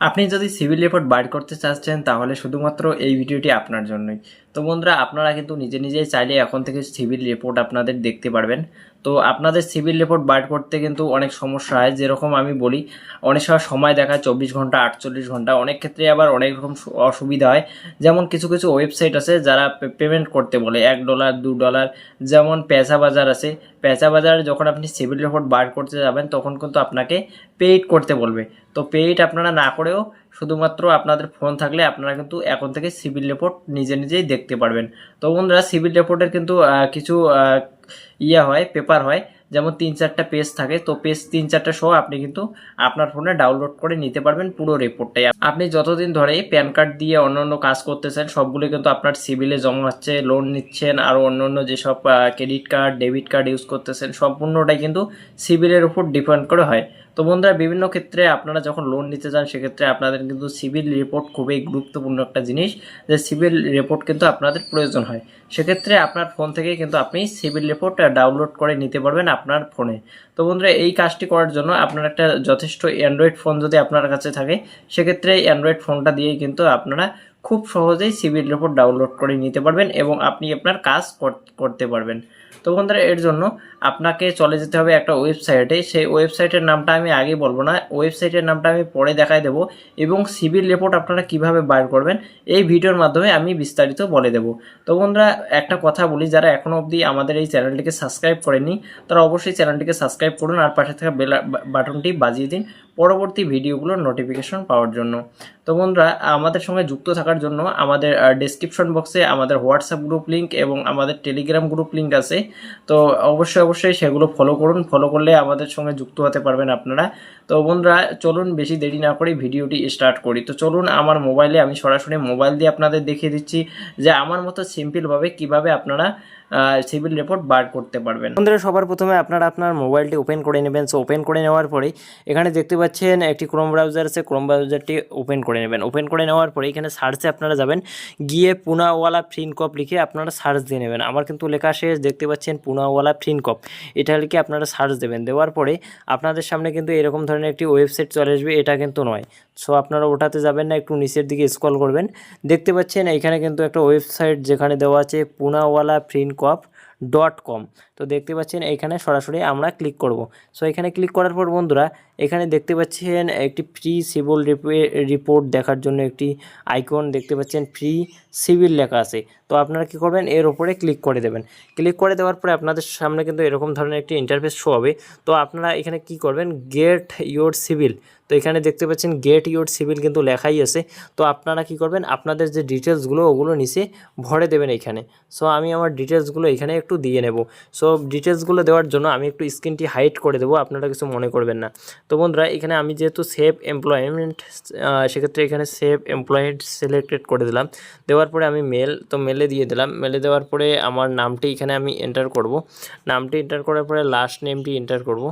আপনি যদি civil report বাইর করতে চাচ্ছেন তাহলে শুধুমাত্র এই ভিডিওটি আপনার জন্যই। তো বন্ধুরা, আপনারা কিন্তু নিজে নিজেই চাইলে এখন থেকে সিভিল রিপোর্ট আপনাদের দেখতে পারবেন। তো আপনাদের সিভিল রিপোর্ট বার করতে কিন্তু অনেক সমস্যা হয়। যেরকম আমি বলি, অনেক সময় সময় দেখায় চব্বিশ ঘণ্টা, আটচল্লিশ ঘণ্টা। অনেক ক্ষেত্রে আবার অনেক রকম অসুবিধা হয়। যেমন কিছু কিছু ওয়েবসাইট আছে যারা পেমেন্ট করতে বলে, এক ডলার দু ডলার যেমন পেঁচা বাজার আছে। পেঁচা বাজার যখন আপনি সিভিল রিপোর্ট বার করতে যাবেন, তখন কিন্তু আপনাকে পেইড করতে বলবে। তো পেইড আপনারা না করেও শুধুমাত্র আপনাদের ফোন থাকলে আপনারা কিন্তু এখন থেকে সিভিল রিপোর্ট নিজে নিজেই দেখতে পারবেন। তো বন্ধুরা সিভিল রিপোর্টের কিন্তু কিছু ইয়ে হয়, পেপার হয়, যেমন তিন চারটা পেজ থাকে, তো পেজ তিন চারটা সহ আপনি কিন্তু আপনার ফোনে ডাউনলোড করে নিতে পারবেন পুরো রিপোর্টটাই আপনি যতদিন ধরে প্যান কার্ড দিয়ে অন্য অন্য কাজ করতেছেন সবগুলো কিন্তু আপনার সিভিলে জমা হচ্ছে লোন নিচ্ছেন, আর অন্য অন্য যেসব credit card debit card use করতেছেন, সম্পূর্ণটাই কিন্তু সিভিলের উপর ডিপেন্ড করে হয়। তো বন্ধুরা, বিভিন্ন ক্ষেত্রে আপনারা যখন লোন নিতে যান সেক্ষেত্রে আপনাদের কিন্তু সিভিল রিপোর্ট খুবই গুরুত্বপূর্ণ একটা জিনিস, যে সিভিল রিপোর্ট কিন্তু আপনাদের প্রয়োজন হয়। সেক্ষেত্রে আপনার ফোন থেকে কিন্তু আপনি সিভিল রিপোর্ট ডাউনলোড করে নিতে পারবেন আপনার ফোনে। তো বন্ধুরা, এই কাজটি করার জন্য আপনার একটা যথেষ্ট অ্যান্ড্রয়েড ফোন যদি আপনার কাছে থাকে, সেক্ষেত্রে অ্যান্ড্রয়েড ফোনটা দিয়েই কিন্তু আপনারা খুব সহজেই সিভিল রিপোর্ট ডাউনলোড করে নিতে পারবেন এবং আপনি আপনার কাজ কর- করতে পারবেন। তো বন্ধুরা, এর জন্য আপনাকে চলে যেতে হবে একটা ওয়েবসাইটে। সেই ওয়েবসাইটের নামটা আমি আগে বলব না, ওয়েবসাইটের নামটা আমি পরে দেখাই দেবো এবং সিভিল রিপোর্ট আপনারা কীভাবে বার করবেন এই ভিডিওর মাধ্যমে আমি বিস্তারিত বলে দেবো। তো বন্ধুরা, একটা কথা বলি, যারা এখনও অবধি আমাদের এই চ্যানেলটিকে সাবস্ক্রাইব করেনি তারা অবশ্যই চ্যানেলটিকে সাবস্ক্রাইব করুন আর পাশে থাকা বেল বাটনটি বাজিয়ে দিন। পরবর্তী ভিডিওগুলোর নোটিফিকেশন পাওয়ার জন্য। তো বন্ধুরা, আমাদের সঙ্গে যুক্ত থাকার জন্য আমাদের ডেসক্রিপশন বক্সে আমাদের হোয়াটসঅ্যাপ গ্রুপ লিঙ্ক এবং আমাদের টেলিগ্রাম গ্রুপ লিঙ্ক আছে। তো অবশ্যই অবশ্যই সেগুলো ফলো করুন। ফলো করলে আমাদের সঙ্গে যুক্ত হতে পারবেন আপনারা। তো বন্ধুরা, চলুন বেশি দেরি না করে ভিডিওটি স্টার্ট করি। তো চলুন, আমার মোবাইলে আমি সরাসরি মোবাইল দিয়ে আপনাদের দেখিয়ে দিচ্ছি যে আমার মতো সিম্পলভাবে কীভাবে আপনারা সিভিল রিপোর্ট বার করতে পারবেন। বন্ধুরা, সবার প্রথমে আপনারা আপনার মোবাইলটি ওপেন করে নেবেন। সো ওপেন করে নেওয়ার পরে এখানে দেখতে পাচ্ছেন একটি ক্রোম ব্রাউজার আছে। ক্রোম ব্রাউজারটি ওপেন করে নেবেন। ওপেন করে নেওয়ার পরে এখানে সার্চে আপনারা যাবেন। গিয়ে পুনাওয়ালা ফ্রিনকপ লিখে আপনারা সার্চ দিয়ে নেবেন। আমার কিন্তু লেখা শেষ দেখতে পাচ্ছেন পুনাওয়ালা ফ্রিনকপ এটা লিখে আপনারা সার্চ দেবেন। দেওয়ার পরে আপনাদের সামনে কিন্তু এরকম ধরনের একটি ওয়েবসাইট চলে আসবে। এটা কিন্তু নয়। সো আপনারা ওটাতে যাবেন না, একটু নিচের দিকে স্ক্রল করবেন। দেখতে পাচ্ছেন এখানে কিন্তু একটা ওয়েবসাইট যেখানে দেওয়া আছে পুনাওয়ালা ফ্রিনকপ ডট কম। তো দেখতে পাচ্ছেন এখানে সরাসরি আমরা ক্লিক করব। সো এখানে ক্লিক করার পর বন্ধুরা, এখানে দেখতে পাচ্ছেন একটি ফ্রি সিভিল রিপোর্ট দেখার জন্য একটি আইকন, দেখতে পাচ্ছেন ফ্রি সিভিল লেখা আছে। আপনারা কি করবেন? এর উপরে ক্লিক করে দেবেন। ক্লিক করে দেওয়ার পরে আপনাদের সামনে কিন্তু এরকম ধরনের একটি ইন্টারফেস শো হবে। তো আপনারা এখানে কি করবেন? গেট ইয়োর সিভিল তো এখানে দেখতে পাচ্ছেন গেট ইয়োর সিভিল কিন্তু লেখাই আছে। তো আপনারা কি করবেন? আপনাদের যে ডিটেলসগুলো ওগুলো নিচে ভরে দেবেন এখানে। সো আমি আমার ডিটেলসগুলো এখানে একটু দিয়ে নেব। সো ডিটেলসগুলো দেওয়ার জন্য আমি একটু স্ক্রিনটি হাইট করে দেবো। আপনারা কিছু মনে করবেন না। তো বন্ধুরা, এখানে আমি যেহেতু সেভ এমপ্লয়মেন্ট সেক্ষেত্রে এখানে সেভ এমপ্লয়েড সিলেক্টেড করে দিলাম। দেওয়ার পরে আমি মেল তো মেলে দিয়ে দিলাম। মেলে দেওয়ার পরে আমার নামটি এখানে আমি এন্টার করব। নামটি এন্টার করার পরে লাস্ট নেমটি এন্টার করব।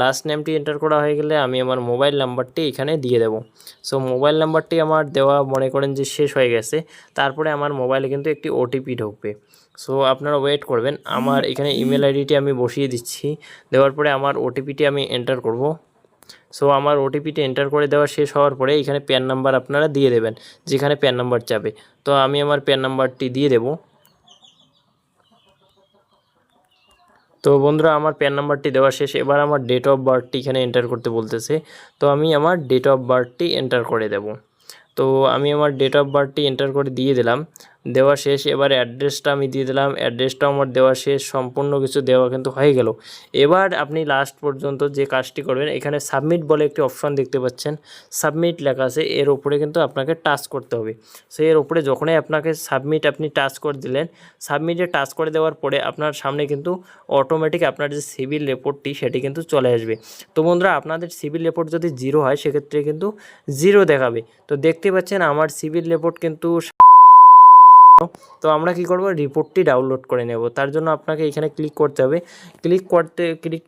লাস্ট নেমটি এন্টার করা হয়ে গেলে আমি আমার মোবাইল নাম্বারটি এখানে দিয়ে দেব। সো মোবাইল নাম্বারটি আমার দেওয়া মনে করেন যে শেষ হয়ে গেছে। তারপরে আমার মোবাইলে কিন্তু একটি ওটিপি ঢুকবে। সো আপনারা ওয়েট করবেন। আমার এখানে ইমেল আইডিটি আমি বসিয়ে দিচ্ছি। দেওয়ার পরে আমার ওটিপিটি আমি এন্টার করব। সো আমার ওটিপিটি এন্টার করে দেওয়া শেষ হওয়ার পরে এখানে প্যান নাম্বার আপনারা দিয়ে দেবেন, যেখানে প্যান নাম্বার চাবে তো আমি আমার প্যান নাম্বারটি দিয়ে দেব। তো বন্ধুরা, আমার প্যান নাম্বারটি দেওয়া শেষ। এবার আমার ডেট অফ বার্থটি এখানে এন্টার করতে বলতেছে। তো আমি আমার ডেট অফ বার্থটি এন্টার করে দেব। তো আমি আমার ডেট অফ বার্থটি এন্টার করে দিয়ে দিলাম। দেওয়া শেষ। এবার অ্যাড্রেসটা আমি দিয়ে দিলাম। অ্যাড্রেসটাও আমার দেওয়া শেষ। সম্পূর্ণ কিছু দেওয়া কিন্তু হয়ে গেল। এবার আপনি লাস্ট পর্যন্ত যে কাজটি করবেন, এখানে সাবমিট বলে একটি অপশন দেখতে পাচ্ছেন। সাবমিট লেখা আছে। এর উপরে কিন্তু আপনাকে টাচ করতে হবে। সো এর উপরে যখনই আপনাকে সাবমিট আপনি টাচ করে দিলেন সাবমিটে টাচ করে দেওয়ার পরে আপনার সামনে কিন্তু অটোমেটিক আপনার যে সিভিল রিপোর্টটি সেটি কিন্তু চলে আসবে। তো বন্ধুরা, আপনাদের সিভিল রিপোর্ট যদি জিরো হয়, সেক্ষেত্রে কিন্তু জিরো দেখাবে। তো দেখতে পাচ্ছেন, আমার সিভিল রিপোর্ট কিন্তু তো আমরা কি করব? রিপোর্টটি ডাউনলোড করে নেব। তার জন্য আপনাকে এখানে ক্লিক করতে হবে। ক্লিক করতে ক্লিক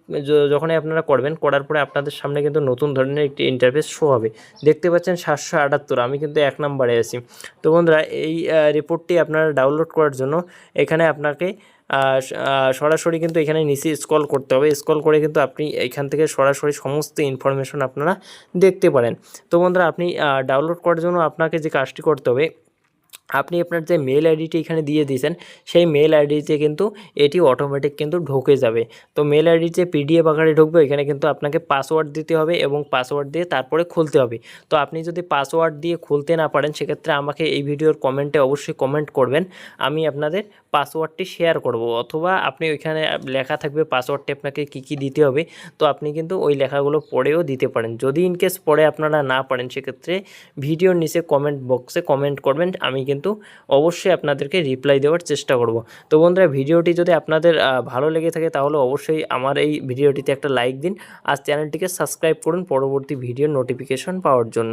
যখনই আপনারা করবেন, করার পরে আপনাদের সামনে কিন্তু নতুন ধরনের একটি ইন্টারফেস শো হবে। দেখতে পাচ্ছেন সাতশো আটাত্তর। আমি কিন্তু এক নম্বরে আছি। তো বন্ধুরা, এই রিপোর্টটি আপনারা ডাউনলোড করার জন্য এখানে আপনাকে সরাসরি কিন্তু এখানে নিচে স্ক্রল করতে হবে। স্ক্রল করে কিন্তু আপনি এখান থেকে সরাসরি সমস্ত ইনফরমেশন আপনারা দেখতে পারেন। তো বন্ধুরা, আপনি ডাউনলোড করার জন্য আপনাকে যে কাজটি করতে হবে আপনি আপনার যে মেল আইডিটি এখানে দিয়ে দিয়েছেন, সেই মেল আইডিতে কিন্তু এটি অটোমেটিক কিন্তু ঢুকে যাবে। তো মেল আইডি যে পিডিএফ আকারে ঢুকবে, এখানে কিন্তু আপনাকে পাসওয়ার্ড দিতে হবে এবং পাসওয়ার্ড দিয়ে তারপরে খুলতে হবে। তো আপনি যদি পাসওয়ার্ড দিয়ে খুলতে না পারেন, সেক্ষেত্রে আমাকে এই ভিডিওর কমেন্টে অবশ্যই কমেন্ট করবেন। আমি আপনাদের পাসওয়ার্ডটি শেয়ার করব, অথবা আপনি ওইখানে লেখা থাকবে পাসওয়ার্ডটি আপনাকে কী কী দিতে হবে। তো আপনি কিন্তু ওই লেখাগুলো পড়েও দিতে পারেন। যদি ইনকেস পড়ে আপনারা না পারেন, সেক্ষেত্রে ভিডিওর নিচে কমেন্ট বক্সে কমেন্ট করবেন, আমি কিন্তু অবশ্যই আপনাদেরকে রিপ্লাই দেওয়ার চেষ্টা করব। তো বন্ধুরা, ভিডিওটি যদি আপনাদের ভালো লেগে থাকে তাহলে অবশ্যই আমার এই ভিডিওটিতে একটা লাইক দিন। আর চ্যানেলটিকে সাবস্ক্রাইব করুন পরবর্তী ভিডিও নোটিফিকেশন পাওয়ার জন্য।